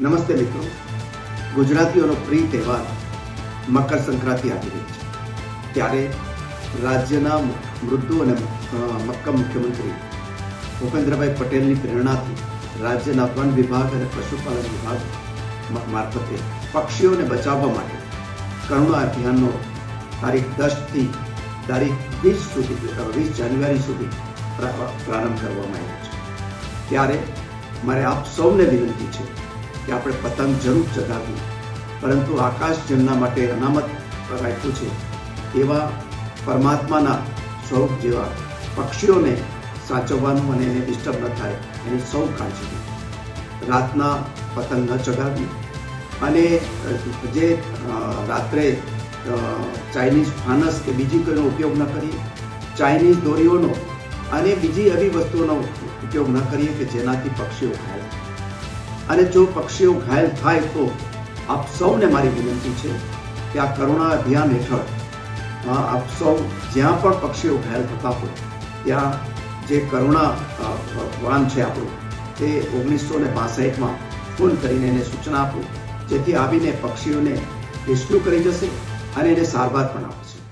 નમસ્તે મિત્રો. ગુજરાતીઓનો પ્રિય તહેવાર મકર સંક્રાંતિ આવી રહી છે. ત્યારે રાજ્યના મૃદુ અને મક્કમ મુખ્યમંત્રી ભૂપેન્દ્રભાઈ પટેલની પ્રેરણાથી રાજ્યના વન વિભાગ અને પશુપાલન વિભાગ મારફતે પક્ષીઓને બચાવવા માટે કરુણા અભિયાનનો તારીખ દસથી તારીખ વીસ સુધી વીસ જાન્યુઆરી સુધી પ્રારંભ કરવામાં આવ્યો છે. ત્યારે મારે આપ સૌને વિનંતી છે કે આપણે પતંગ જરૂર ચગાવી પરંતુ આકાશ જેમના માટે અનામત રાખ્યું છે, એવા પરમાત્માના સ્વરૂપ જેવા પક્ષીઓને સાચવવાનું અને એને ડિસ્ટર્બ ન થાય એની સૌ કાળજી. રાતના પતંગ ન ચગાવવી અને જે રાત્રે ચાઇનીઝ ફાનસ કે બીજી કોઈનો ઉપયોગ ન કરીએ, ચાઇનીઝ દોરીઓનો અને બીજી એવી વસ્તુઓનો ઉપયોગ ન કરીએ કે જેનાથી પક્ષીઓ ખાય અને જો પક્ષીઓ ઘાયલ થાય તો આપ સૌને મારી વિનંતી છે કે આ કરુણા અભિયાન હેઠળ આપ સૌ જ્યાં પણ પક્ષીઓ ઘાયલ થતા હોય, ત્યાં જે કરુણા વાન છે આપણું, તે ઓગણીસો ને બાસઠમાં ફોન કરીને એને સૂચના આપો, જેથી આવીને પક્ષીઓને રેસ્ક્યુ કરી જશે અને એને સારવાર પણ આપશે.